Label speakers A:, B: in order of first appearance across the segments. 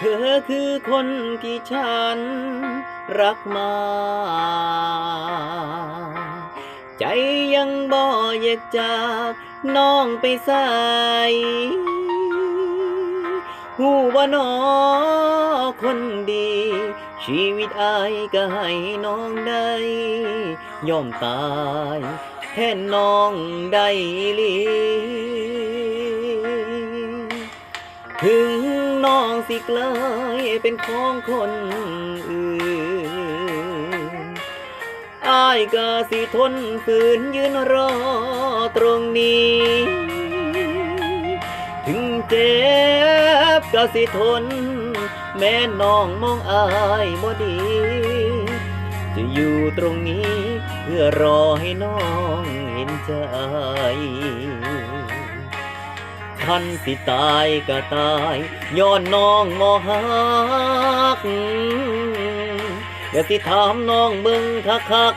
A: เธอคือคนที่ฉันรักมา ใจยังบ่อยากจากน้องไปใส่หูว่าน้อคนดี ชีวิตอายก็ให้น้องได้ยอมตายแทนน้องได้ลีถึง น้องสิกลายเป็นของคนอื่นอายก็สิทนฝืนยืนรอตรงนี้ ถึงเจ็บก็สิทน แม่น้องมองอายบ่ดี จะอยู่ตรงนี้เพื่อรอให้น้องเห็นใจ คันสิตายก็ตายย้อนน้องมอหักอย่าสิถามน้องเบิ่งคัก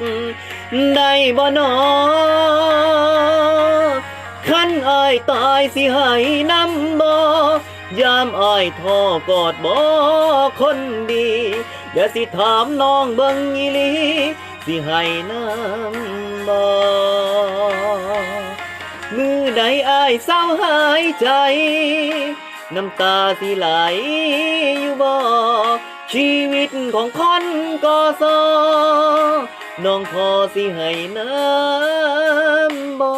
A: ได้บ่นอคันอายตายสิให้น้ำบ่ยามอายท่อกอดบ่คนดีอย่าสิถามน้องเบิ่งอีลีสิให้น้ำบ่ ใดอายเศร้าหายใจ น้ำตาสิไหลอยู่บ่ชีวิตของคนก็ซอน้องพอสิให้น้ำบ่